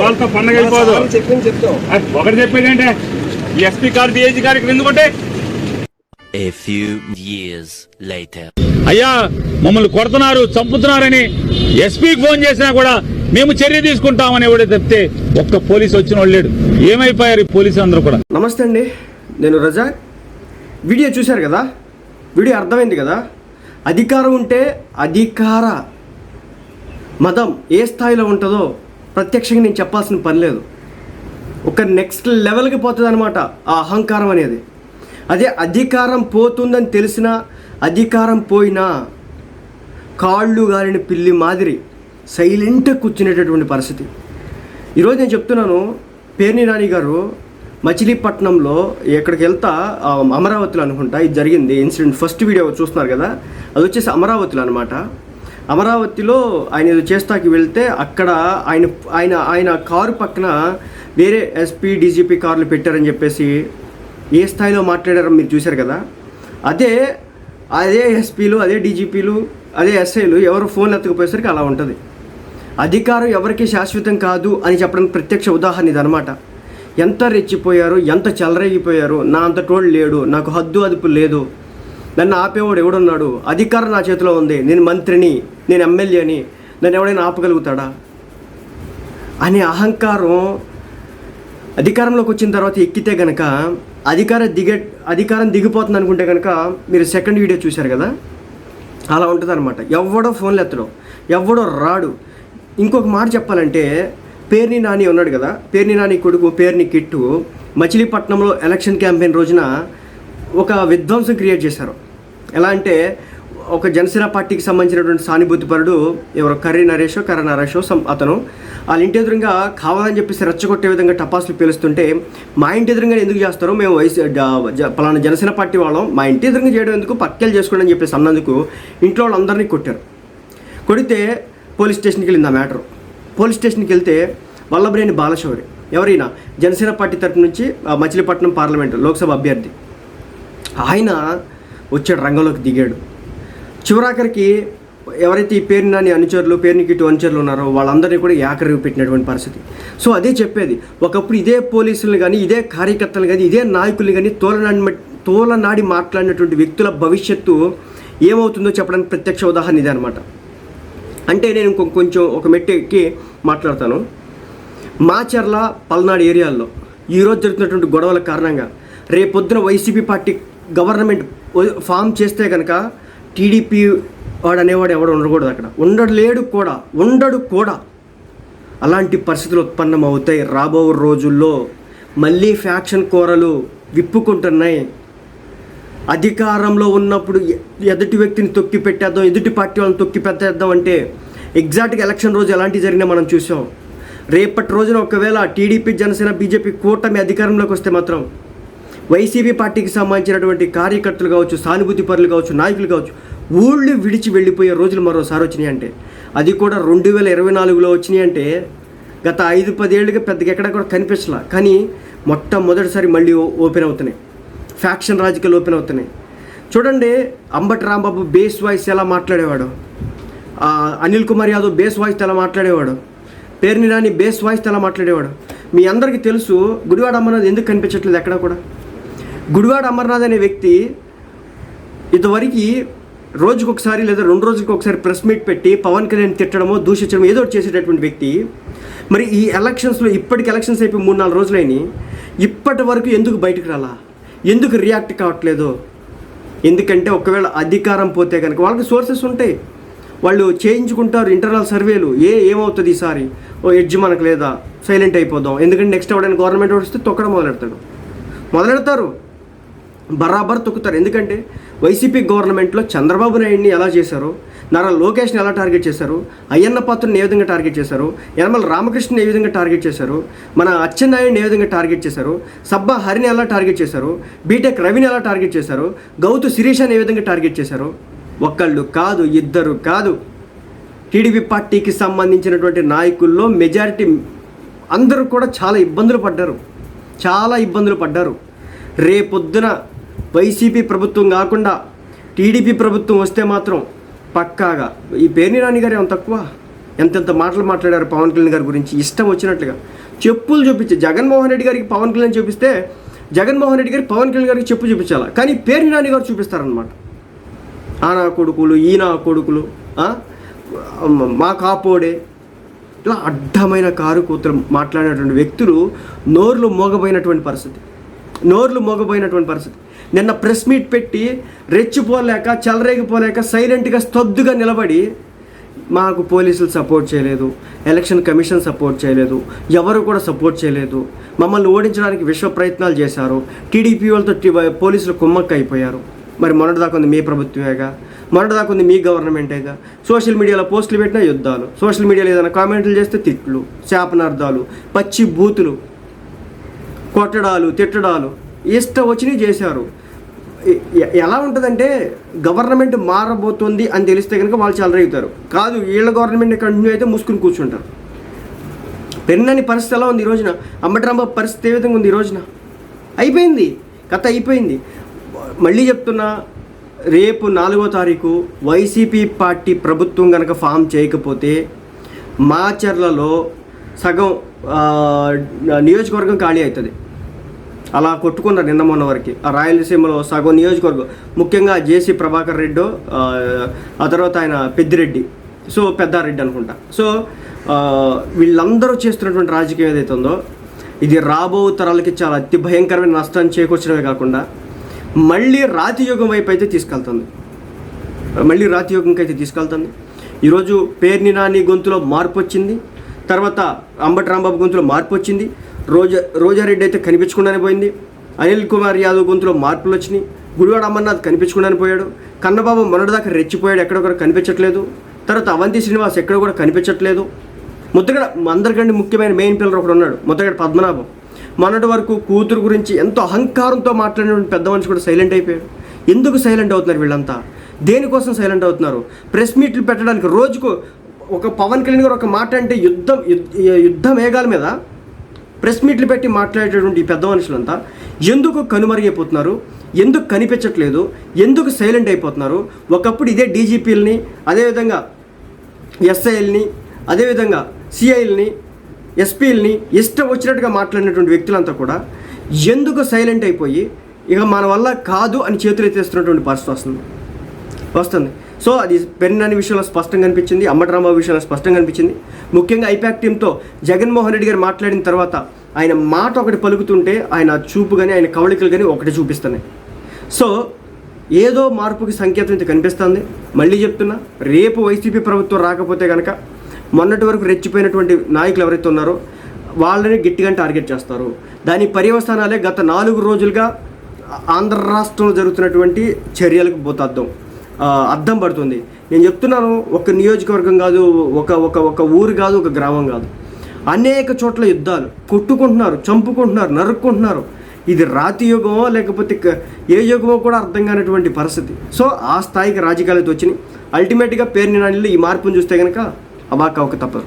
వాళ్ళతో పండగ అయిపోదు. ఒకటి చెప్పేది ఏంటే? ఎస్పీ కార్ డిఐజీ గారికి ఎందుకంటే A few years later. అయ్యా మమ్మల్ని కొడుతున్నారు చంపుతున్నారని ఎస్పీకి ఫోన్ చేసినా కూడా మేము చర్య తీసుకుంటామని ఎవడే చెప్తే ఒక్క పోలీసు వచ్చిన వాళ్ళు లేడు. ఏమైపోయారు ఈ పోలీసు అందరూ కూడా? నమస్తే అండి. నేను రజాక్. వీడియో చూశారు కదా? వీడియో అర్థమైంది కదా? అధికారం ఉంటే అధికార మతం ఏ స్థాయిలో ఉంటుందో ప్రత్యక్షంగా నేను చెప్పాల్సిన పని లేదు. ఒక నెక్స్ట్ లెవెల్కి పోతుంది అనమాట ఆ అహంకారం అనేది. అదే అధికారం పోతుందని తెలిసినా అధికారం పోయినా కాళ్ళు గాలిన పిల్లి మాదిరి సైలెంట్గా కూర్చునేటటువంటి పరిస్థితి. ఈరోజు నేను చెప్తున్నాను పేర్ని నాని గారు మచిలీపట్నంలో ఎక్కడికి వెళ్తా అమరావతిలో అనుకుంటా ఇది జరిగింది. ఇన్సిడెంట్ ఫస్ట్ వీడియో చూస్తున్నారు కదా అది వచ్చేసి అమరావతిలో అనమాట అమరావతిలో ఆయన ఏదో చేస్తాకి వెళ్తే అక్కడ ఆయన ఆయన ఆయన కారు పక్కన వేరే ఎస్పీ డీజీపీ కార్లు పెట్టారని చెప్పేసి ఏ స్థాయిలో మాట్లాడారో మీరు చూశారు కదా? అదే అదే ఎస్పీలు అదే డీజీపీలు అదే ఎస్ఐలు ఎవరు ఫోన్లు ఎత్తకపోయేసరికి అలా ఉంటుంది. అధికారం ఎవరికి శాశ్వతం కాదు అని చెప్పడానికి ప్రత్యక్ష ఉదాహరణ ఇదనమాట ఎంత రెచ్చిపోయారు ఎంత చెలరేగిపోయారు నా అంత తోడు లేడు నాకు హద్దు అదుపు లేదు నన్ను ఆపేవాడు ఎవడున్నాడు? అధికారం నా చేతిలో ఉంది. నేను మంత్రిని నేను ఎమ్మెల్యేని. నన్ను ఎవడైనా ఆపగలుగుతాడా? అనే అహంకారం అధికారంలోకి వచ్చిన తర్వాత ఎక్కితే గనక అధికార దిగే అధికారం దిగిపోతుంది అనుకుంటే కనుక మీరు సెకండ్ వీడియో చూశారు కదా? అలా ఉంటుంది అనమాట ఎవడో ఫోన్లు ఎత్తడం. ఎవడో రాడు. ఇంకొక మాట చెప్పాలంటే పేర్ని నాని ఉన్నాడు కదా? పేర్ని నాని కొడుకు పేర్ని కిట్టు మచిలీపట్నంలో ఎలక్షన్ క్యాంపెయిన్ రోజున ఒక విధ్వంసం క్రియేట్ చేశారు. ఎలా అంటే ఒక జనసేన పార్టీకి సంబంధించినటువంటి సానుభూతిపరుడు ఎవరో? కర్రీ నరేషో కర్ర నరేషో అతను. వాళ్ళ ఇంటి ఎదురుగా కావాలని చెప్పేసి రెచ్చగొట్టే విధంగా టపాసులు పేలుస్తుంటే మా ఇంటి ఎదురుగా ఎందుకు చేస్తారో మేము వయసు పలానా జనసేన పార్టీ వాళ్ళం మా ఇంటి ఎదురుగా చేయడం ఎందుకు? పక్కలు చేసుకోండి అని చెప్పేసి అన్నందుకు ఇంట్లో వాళ్ళందరినీ కొట్టారు. కొడితే పోలీస్ స్టేషన్కి వెళ్ళింది ఆ మ్యాటర్. పోలీస్ స్టేషన్కి వెళ్తే వల్లభనేని బాలశౌరి. ఎవరైనా? జనసేన పార్టీ తరపు నుంచి మచిలీపట్నం పార్లమెంటు లోక్సభ అభ్యర్థి. ఆయన వచ్చాడు రంగంలోకి దిగాడు. చివరాఖరికి ఎవరైతే ఈ పేరు నాని అనుచరులు పేరుని ఇటు అనుచరులు ఉన్నారో వాళ్ళందరినీ కూడా ఏకరివి పెట్టినటువంటి పరిస్థితి. సో అదే చెప్పేది. ఒకప్పుడు ఇదే పోలీసులు కానీ ఇదే కార్యకర్తలు కానీ ఇదే నాయకులు కానీ తోలనాడి తోలనాడి మాట్లాడినటువంటి వ్యక్తుల భవిష్యత్తు ఏమవుతుందో చెప్పడానికి ప్రత్యక్ష ఉదాహరణ ఇదే అనమాట అంటే నేను కొంచెం ఒక మెట్టు ఎక్కి మాట్లాడతాను. మాచర్ల పల్నాడు ఏరియాల్లో ఈరోజు జరుగుతున్నటువంటి గొడవల కారణంగా రేపొద్దున వైసీపీ పార్టీ గవర్నమెంట్ ఫామ్ చేస్తే కనుక టీడీపీ వాడు అనేవాడు ఎవడు ఉండకూడదు అక్కడ. ఉండడు లేడు కూడా ఉండడు కూడా. అలాంటి పరిస్థితులు ఉత్పన్నం అవుతాయి రాబో రోజుల్లో. మళ్ళీ ఫ్యాక్షన్ కూరలు విప్పుకుంటున్నాయి. అధికారంలో ఉన్నప్పుడు ఎదుటి వ్యక్తిని తొక్కి పెట్టేద్దాం ఎదుటి పార్టీ వాళ్ళని తొక్కి పెట్టేద్దాం అంటే ఎగ్జాక్ట్గా ఎలక్షన్ రోజు ఎలాంటి జరిగినా మనం చూసాం. రేపటి రోజున ఒకవేళ టీడీపీ జనసేన బీజేపీ కూటమి అధికారంలోకి వస్తే మాత్రం వైసీపీ పార్టీకి సంబంధించినటువంటి కార్యకర్తలు కావచ్చు సానుభూతి పరులు కావచ్చు నాయకులు కావచ్చు ఊళ్ళు విడిచి వెళ్ళిపోయే రోజులు మరోసారి వచ్చినాయి అంటే. అది కూడా రెండు వేల ఇరవై నాలుగులో వచ్చినాయి అంటే గత ఐదు పదేళ్ళుగా పెద్దగా ఎక్కడ కూడా కనిపించలా. కానీ మొట్టమొదటిసారి మళ్ళీ ఓ- ఓపెన్ అవుతున్నాయి. ఫ్యాక్షన్ రాజకీయాలు ఓపెన్ అవుతున్నాయి. చూడండి అంబటి రాంబాబు బేస్ వాయిస్ ఎలా మాట్లాడేవాడు? అనిల్ కుమార్ యాదవ్ బేస్ వాయిస్ ఎలా మాట్లాడేవాడు? పేరుని రాని బేస్ వాయిస్ ఎలా మాట్లాడేవాడు? మీ అందరికీ తెలుసు గుడివాడ అమర్నాథ్ ఎందుకు కనిపించట్లేదు ఎక్కడ కూడా? గుడివాడ అమర్నాథ్ అనే వ్యక్తి ఇంతవరకు రోజుకొకసారి లేదా రెండు రోజులకు ఒకసారి ప్రెస్ మీట్ పెట్టి పవన్ కళ్యాణ్ తిట్టడమో దూషించడమో ఏదో ఒకటి చేసేటటువంటి వ్యక్తి. మరి ఈ ఎలక్షన్స్లో ఇప్పటికి ఎలక్షన్స్ అయిపోయి మూడు నాలుగు రోజులైనాయి ఇప్పటి వరకు ఎందుకు బయటకు రాలా? ఎందుకు రియాక్ట్ కావట్లేదు? ఎందుకంటే ఒకవేళ అధికారం పోతే కనుక వాళ్ళకి సోర్సెస్ ఉంటాయి. వాళ్ళు చేయించుకుంటారు ఇంటర్నల్ సర్వేలు. ఏ ఏమవుతుంది ఈసారి? ఓ ఎడ్జ్ మనకు లేదా? సైలెంట్ అయిపోదాం. ఎందుకంటే నెక్స్ట్ ఎవడైనా గవర్నమెంట్ వస్తే తొక్కడం మొదలెడతాడు. మొదలెడతారు. బరాబర్ తొక్కుతారు. ఎందుకంటే వైసీపీ గవర్నమెంట్లో చంద్రబాబు నాయుడిని ఎలా చేశారు నారా లోకేష్ని ఎలా టార్గెట్ చేశారు అయ్యన్న పాత్రని ఏ విధంగా టార్గెట్ చేశారు యనమల రామకృష్ణని ఏ విధంగా టార్గెట్ చేశారు మన అచ్చెన్నాయుడిని ఏ విధంగా టార్గెట్ చేశారు సబ్బా హరిని ఎలా టార్గెట్ చేశారు బీటెక్ రవిని ఎలా టార్గెట్ చేశారు గౌతు శిరీషని ఏ విధంగా టార్గెట్ చేశారు ఒక్కళ్ళు కాదు ఇద్దరు కాదు. టీడీపీ పార్టీకి సంబంధించినటువంటి నాయకుల్లో మెజారిటీ అందరూ కూడా చాలా ఇబ్బందులు పడ్డారు. చాలా ఇబ్బందులు పడ్డారు. రేపొద్దున వైసీపీ ప్రభుత్వం కాకుండా టీడీపీ ప్రభుత్వం వస్తే మాత్రం పక్కాగా. ఈ పేర్ని రాణి గారు ఏమైనా తక్కువ? ఎంతెంత మాటలు మాట్లాడారు పవన్ కళ్యాణ్ గారి గురించి? ఇష్టం వచ్చినట్లుగా. చెప్పులు చూపించి జగన్మోహన్ రెడ్డి గారికి పవన్ కళ్యాణ్ చూపిస్తే జగన్మోహన్ రెడ్డి గారికి పవన్ కళ్యాణ్ గారికి చెప్పు చూపించాలి? కానీ పేర్ని నాని గారు చూపిస్తారనమాట ఆ నా కొడుకులు ఈ నా కొడుకులు మా కాపోడే. ఇట్లా అడ్డమైన కారు కూతురు మాట్లాడినటువంటి వ్యక్తులు నోర్లు మోగబోయినటువంటి పరిస్థితి. నోర్లు మోగబోయినటువంటి పరిస్థితి. నిన్న ప్రెస్ మీట్ పెట్టి రెచ్చిపోలేక చెలరేగిపోలేక సైలెంట్గా స్తబ్దుగా నిలబడి మాకు పోలీసులు సపోర్ట్ చేయలేదు ఎలక్షన్ కమిషన్ సపోర్ట్ చేయలేదు ఎవరు కూడా సపోర్ట్ చేయలేదు. మమ్మల్ని ఓడించడానికి విశ్వ ప్రయత్నాలు చేశారు. టీడీపీ వాళ్ళతో పోలీసులు కుమ్మక్క అయిపోయారు మరి మొన్నటిదాకా ఉంది మీ ప్రభుత్వమేగా? మొన్నటిదాకా ఉంది మీ గవర్నమెంటేగా? సోషల్ మీడియాలో పోస్టులు పెట్టినా యుద్ధాలు. సోషల్ మీడియాలో ఏదైనా కామెంట్లు చేస్తే తిట్లు శాపనార్థాలు పచ్చి బూతులు కొట్టడాలు తిట్టడాలు. ఇష్టం వచ్చినవి చేశారు ఎలా ఉంటుందంటే గవర్నమెంట్ మారబోతుంది అని తెలిస్తే కనుక వాళ్ళు చెలరేగుతారు కాదు వీళ్ళ గవర్నమెంట్ కంటిన్యూ అయితే మూసుకుని కూర్చుంటారు. పెన్నని పరిస్థితి ఎలా ఉంది ఈ రోజున? అంబటరాంబ పరిస్థితి ఏ విధంగా ఉంది ఈ రోజున? అయిపోయింది. కథ అయిపోయింది. మళ్ళీ చెప్తున్నా రేపు నాలుగో తారీఖు వైసీపీ పార్టీ ప్రభుత్వం కనుక ఫామ్ చేయకపోతే మాచర్లలో సగం నియోజకవర్గం ఖాళీ అవుతుంది. అలా కొట్టుకున్నారు నిన్న మొన్న వరకు. ఆ రాయలసీమలో సగం నియోజకవర్గం ముఖ్యంగా జేసీ ప్రభాకర్ రెడ్డి ఆ, తర్వాత ఆయన పెద్దిరెడ్డి. సో పెద్దారెడ్డి అనుకుంటా. సో వీళ్ళందరూ చేస్తున్నటువంటి రాజకీయం ఏదైతే ఉందో ఇది రాబో తరాలకి చాలా అతి భయంకరమైన నష్టాన్ని చేకూర్చడమే కాకుండా మళ్ళీ రాతి యుగం వైపు అయితే తీసుకెళ్తుంది. మళ్ళీ రాతి యుగంకి అయితే తీసుకెళ్తుంది. ఈరోజు పేర్ని నాని గొంతులో మార్పు వచ్చింది. తర్వాత అంబటి రాంబాబు గొంతులో మార్పు వచ్చింది. రోజా రోజారెడ్డి అయితే కనిపించకుండానే పోయింది. అనిల్ కుమార్ యాదవ్ గొంతులో మార్పులు వచ్చినాయి. గుడివాడ అమర్నాథ్ కనిపించకుండానే పోయాడు. కన్నబాబు మొన్నటిదాకా రెచ్చిపోయాడు ఎక్కడొక్కడ కనిపించట్లేదు. తర్వాత అవంతి శ్రీనివాస్ ఎక్కడ కూడా కనిపించట్లేదు. ముద్దగడ అందరికంటే ముఖ్యమైన మెయిన్ పిల్లర్ ఒకడు ఉన్నాడు ముద్దగడ పద్మనాభం. మొన్నటి వరకు కూతురు గురించి ఎంతో అహంకారంతో మాట్లాడిన పెద్ద మనిషి కూడా సైలెంట్ అయిపోయాడు. ఎందుకు సైలెంట్ అవుతున్నారు వీళ్ళంతా? దేనికోసం సైలెంట్ అవుతున్నారు? ప్రెస్ మీట్లు పెట్టడానికి రోజుకు ఒక పవన్ కళ్యాణ్ గారు ఒక మాట అంటే యుద్ధం యుద్ధ యుద్ధ మేఘాల మీద ప్రెస్ మీట్లు పెట్టి మాట్లాడేటటువంటి పెద్ద మనుషులంతా ఎందుకు కనుమరుగైపోతున్నారు? ఎందుకు కనిపించట్లేదు? ఎందుకు సైలెంట్ అయిపోతున్నారు? ఒకప్పుడు ఇదే డీజీపీలని అదేవిధంగా ఎస్ఐల్ని అదేవిధంగా సిఐల్ని ఎస్పీల్ని ఇష్టం వచ్చినట్టుగా మాట్లాడినటువంటి వ్యక్తులంతా కూడా ఎందుకు సైలెంట్ అయిపోయి ఇక మన వల్ల కాదు అని చేతులు ఎత్తేస్తున్నటువంటి పరిస్థితి వస్తుంది. వస్తుంది. సో అది పెన్ అనే విషయంలో స్పష్టంగా కనిపించింది అమ్మటరాంబాబు విషయంలో స్పష్టంగా కనిపించింది ముఖ్యంగా ఐపాక్ టీంతో జగన్మోహన్ రెడ్డి గారు మాట్లాడిన తర్వాత ఆయన మాట ఒకటి పలుకుతుంటే ఆయన చూపు కానీ ఆయన కవళికలు కానీ ఒకటి చూపిస్తున్నాయి. సో ఏదో మార్పుకి సంకేతం ఇది కనిపిస్తుంది. మళ్ళీ చెప్తున్నా రేపు వైసీపీ ప్రభుత్వం రాకపోతే కనుక మొన్నటి వరకు రెచ్చిపోయినటువంటి నాయకులు ఎవరైతే ఉన్నారో వాళ్ళని గట్టిగా టార్గెట్ చేస్తారు. దాని పర్యవసానాలే గత నాలుగు రోజులుగా ఆంధ్ర రాష్ట్రంలో జరుగుతున్నటువంటి చర్యలకు పోతాద్దాం అర్థం పడుతుంది. నేను చెప్తున్నాను ఒక నియోజకవర్గం కాదు ఒక ఒక ఒక ఊరు కాదు ఒక గ్రామం కాదు. అనేక చోట్ల యుద్ధాలు కొట్టుకుంటున్నారు చంపుకుంటున్నారు నరుక్కుంటున్నారు. ఇది రాతి యుగమో లేకపోతే ఏ యుగమో కూడా అర్థం కానటువంటి పరిస్థితి. సో ఆ స్థాయికి రాజకీయాలతో వచ్చినాయి. అల్టిమేట్గా పేరు నానిలో ఈ మార్పును చూస్తే కనుక అవాక ఒక తప్పదు.